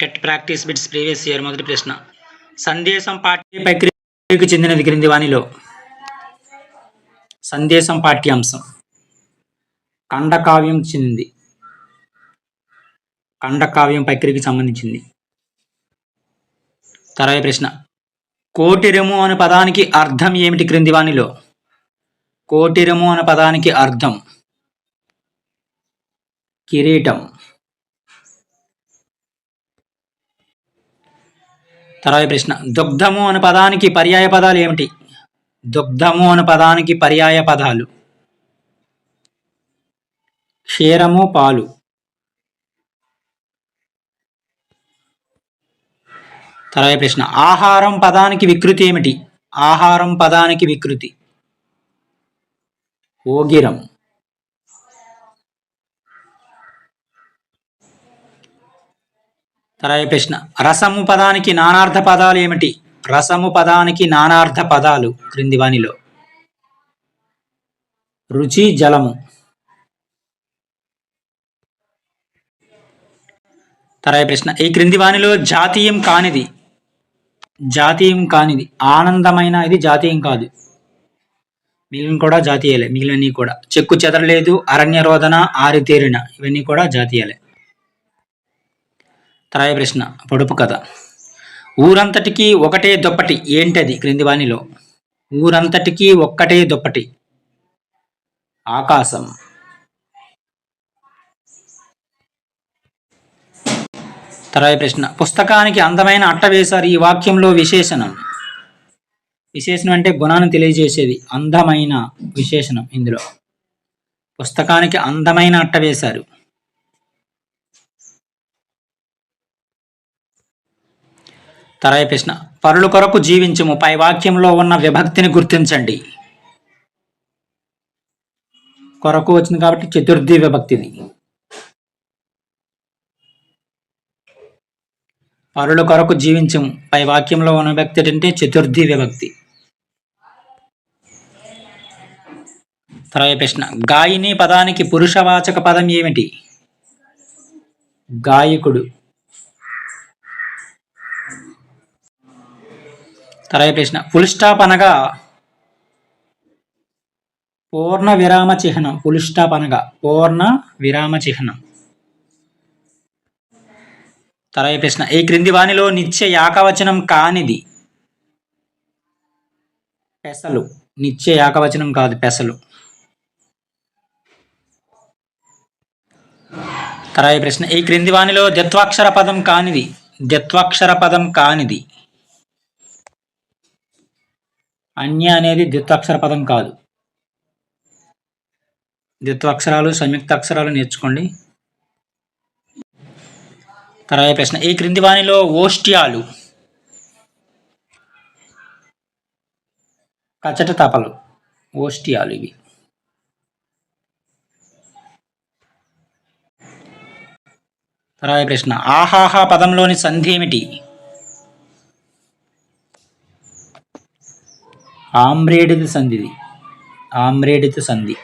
TET practice bits previous year మొదటి ప్రశ్న. సందేశం పాఠ్య ప్రక్రియకు చెందినది క్రింది వాణిలో సందేశం పాఠ్యాంశం. ఖండకావ్యం చెందింది. ఖండకావ్యం ప్రక్రియకి సంబంధించింది. తర్వాత ప్రశ్న. కోటిరము అనే పదానికి అర్థం ఏమిటి క్రింది వాణిలో కోటిరము అనే పదానికి అర్థం. కిరీటం. తర్వాత ప్రశ్న. దుగ్ధము అనే పదానికి పర్యాయ పదాలు ఏమిటి? దుగ్ధము అనే పదానికి పర్యాయ పదాలు. క్షీరము పాలు. తర్వాత ప్రశ్న. ఆహారం పదానికి వికృతి ఏమిటి? ఆహారం పదానికి వికృతి. ఓగిరం తర్వాత ప్రశ్న రసము పదానికి నానార్థ పదాలు ఏమిటి? రసము పదానికి నానార్థ పదాలు క్రింది వానిలో. రుచి జలము. తర్వాత ప్రశ్న ఈ క్రింది వానిలో జాతీయం కానిది. జాతీయం కానిది. ఆనందమైన ఇది జాతీయం కాదు. మిగిలిన కూడా జాతీయాలే. మిగిలినవి కూడా. చెక్కు చెదరలేదు అరణ్య రోదన ఆరితేరిన. ఇవన్నీ కూడా జాతీయాలే. తర్వాత ప్రశ్న పొడుపు కథ. ఊరంతటికి ఒకటే దుప్పటి ఏంటది క్రింది వాణిలో? ఊరంతటికి ఒక్కటే దుప్పటి. ఆకాశం. తర్వాత ప్రశ్న పుస్తకానికి అందమైన అట్ట వేశారు ఈ వాక్యంలో విశేషణం. విశేషణం అంటే గుణాన్ని తెలియజేసేది అందమైన విశేషణం ఇందులో. పుస్తకానికి అందమైన అట్ట వేశారు. తర్వాత ప్రశ్న పరుల కొరకు జీవించము. పై వాక్యంలో ఉన్న విభక్తిని గుర్తించండి. కొరకు వచ్చింది కాబట్టి చతుర్థి విభక్తిది. పరుల కొరకు జీవించము. పై వాక్యంలో ఉన్న వ్యక్తి అంటే చతుర్థి విభక్తి. తర్వాత ప్రశ్న గాయని పదానికి పురుషవాచక పదం ఏమిటి? గాయకుడు. తర్వాత ప్రశ్న. ఫుల్ స్టాప్ అనగా పూర్ణ విరామ చిహ్నం. ఫుల్ స్టాప్ అనగా పూర్ణ విరామ చిహ్నం. తర్వాత ప్రశ్న. ఈ క్రింది వాణిలో నిత్య యాకవచనం కానిది. పెసలు. నిత్య యాకవచనం కాదు పెసలు. తర్వాత ప్రశ్న. ఈ క్రింది వాణిలో ద్వత్వాక్షర పదం కానిది. ద్వత్వాక్షర పదం కానిది. అన్య అనేది ద్విత్వాక్షర పదం కాదు. ద్విత్వాక్షరాలు సంయుక్త అక్షరాలు నేర్చుకోండి. తర్వాత ప్రశ్న. ఈ క్రింది వాణిలో ఓష్ట్యాలు కచట తపలు ఓష్ట్యాలు ఇవి. తర్వాత ప్రశ్న. ఆహాహా పదంలోని సంధి ఏమిటి? ఆమ్రేడిత సంధిది. ఆమ్రేడిత సంధి.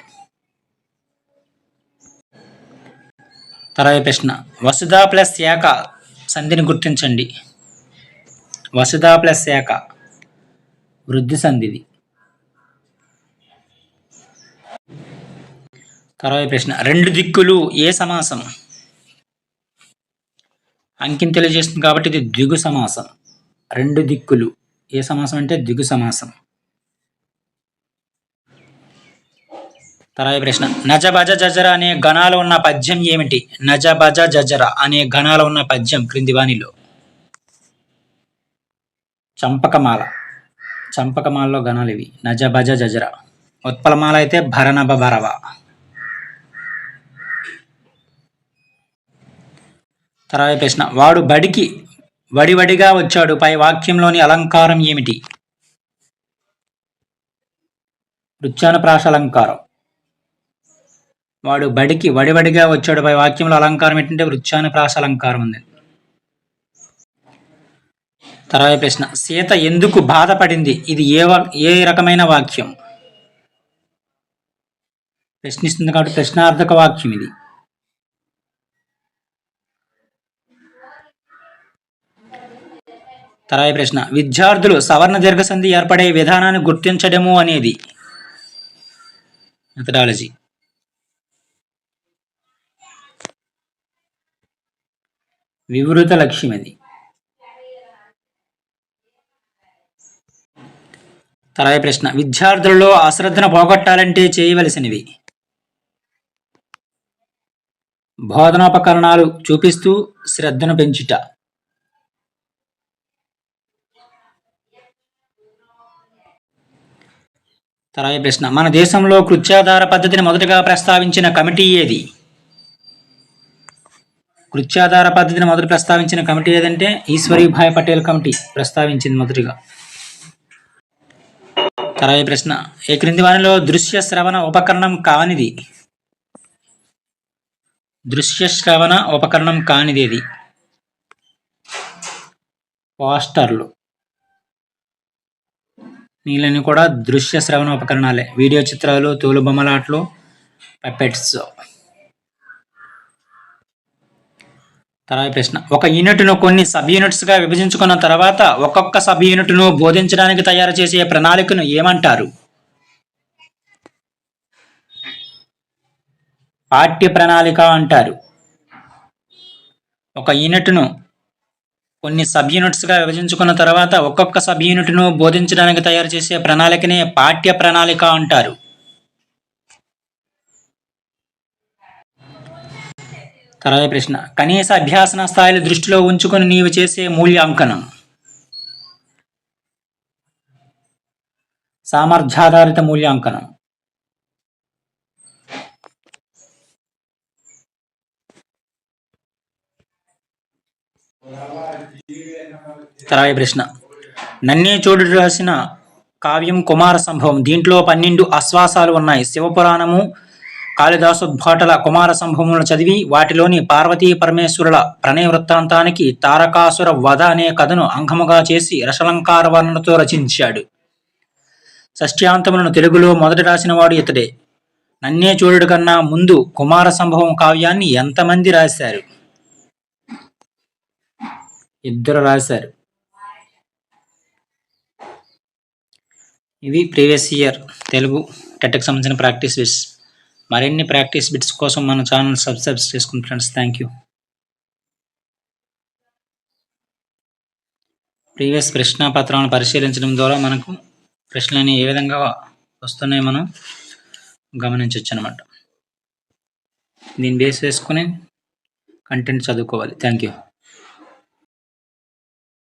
తర్వాత ప్రశ్న. వసుధ ప్లస్ ఏక సంధిని గుర్తించండి. వసుధ ప్లస్ ఏక వృద్ధి సంధిది. తర్వాత ప్రశ్న. రెండు దిక్కులు ఏ సమాసం? అంకిం తెలియజేస్తుంది కాబట్టి ఇది దిగు సమాసం రెండు దిక్కులు ఏ సమాసం అంటే దిగు సమాసం తర్వాత ప్రశ్న. నజ భజ జజర అనే గణాలు ఉన్న పద్యం ఏమిటి? నజ భజ జజర అనే గణాలు ఉన్న పద్యం క్రింది వాణిలో. చంపకమాల. చంపకమాలలో గణాలు ఇవి. నజ భజ జజర. ఉత్పలమాల అయితే భరణభ భరవ. తర్వాత ప్రశ్న. వాడు బడికి వడివడిగా వచ్చాడు. పై వాక్యంలోని అలంకారం ఏమిటి? వృత్యానుప్రాస అలంకారం. వాడు బడికి వడివడిగా వచ్చాడు పై వాక్యంలో అలంకారం ఏంటంటే వృత్యానుప్రాస అలంకారం ఉంది. తర్వాత ప్రశ్న సీత ఎందుకు బాధపడింది? ఇది ఏ ఏ రకమైన వాక్యం? ప్రశ్నిస్తుంది కాబట్టి ప్రశ్నార్థక వాక్యం ఇది. తర్వాత ప్రశ్న విద్యార్థులు సవర్ణ దీర్ఘసంధి ఏర్పడే విధానాన్ని గుర్తించడము అనేది. మెథడాలజీ వివృత లక్ష్యం ఇది తరాయి ప్రశ్న. విద్యార్థులలో అశ్రద్ధను పోగొట్టాలంటే చేయవలసినవి. బోధనోపకరణాలు చూపిస్తూ శ్రద్ధను పెంచుట. తర్వాత ప్రశ్న. మన దేశంలో కృత్యాధార పద్ధతిని మొదటగా ప్రస్తావించిన కమిటీ ఏది? కృత్యాధార పద్ధతిని మొదట ప్రస్తావించిన కమిటీ ఏదంటే ఈశ్వరీభాయ్ పటేల్ కమిటీ ప్రస్తావించింది మొదటిగా. తర్వాత ప్రశ్న ఏ క్రింది వానిలో దృశ్య శ్రవణ ఉపకరణం కానిది? దృశ్య శ్రవణ ఉపకరణం కానిది ఏది? పోస్టర్లు. మిగిలినవి కూడా దృశ్య శ్రవణ ఉపకరణాలే. వీడియో చిత్రాలు తోలు బొమ్మలాట్లు పపెట్స్. తర్వాత ప్రశ్న. ఒక యూనిట్ను కొన్ని సబ్ యూనిట్స్గా విభజించుకున్న తర్వాత ఒక్కొక్క సబ్ యూనిట్ను బోధించడానికి తయారు చేసే ప్రణాళికను ఏమంటారు? పాఠ్య ప్రణాళిక అంటారు. ఒక యూనిట్ను కొన్ని సబ్ యూనిట్స్గా విభజించుకున్న తర్వాత ఒక్కొక్క సబ్ యూనిట్ను బోధించడానికి తయారు చేసే ప్రణాళికనే పాఠ్య ప్రణాళిక అంటారు. తర్వాత ప్రశ్న. కనీస అభ్యాసన స్థాయిలు దృష్టిలో ఉంచుకొని నీవు చేసే మూల్యాంకనం. సామర్థ్యాధారిత మూల్యాంకనం. తర్వాత ప్రశ్న. నన్నే చోడు రాసిన కావ్యం కుమార సంభవం. దీంట్లో పన్నెండు అశ్వాసాలు ఉన్నాయి. శివపురాణము కాళిదాసోద్భాటల కుమార సంభవములను చదివి వాటిలోని పార్వతీ పరమేశ్వరుల ప్రణయ వృత్తాంతానికి తారకాసుర వధ అనే కథను అంగముగా చేసి రసలంకార వర్ణనతో రచించాడు. షష్ట్యాంతములను తెలుగులో మొదట రాసినవాడు ఇతడే. నన్నే చూడడు కన్నా ముందు కుమార సంభవం కావ్యాన్ని ఎంతమంది రాశారు? ఇద్దరు రాశారు. ఇవి ప్రీవియస్ ఇయర్ తెలుగు టెట్కి సంబంధించిన ప్రాక్టీస్ బిట్స్ మరిన్ని ప్రాక్టీస్ బిట్స్ కోసం మన ఛానల్ సబ్స్క్రైబ్ చేసుకుని ఫ్రెండ్స్ థ్యాంక్ యూ ప్రీవియస్ ప్రశ్న పత్రాలను పరిశీలించడం ద్వారా మనకు ప్రశ్నలన్నీ ఏ విధంగా వస్తున్నాయి మనం గమనించవచ్చు అనమాట దీన్ని బేస్ చేసుకుని కంటెంట్ చదువుకోవాలి. Thank you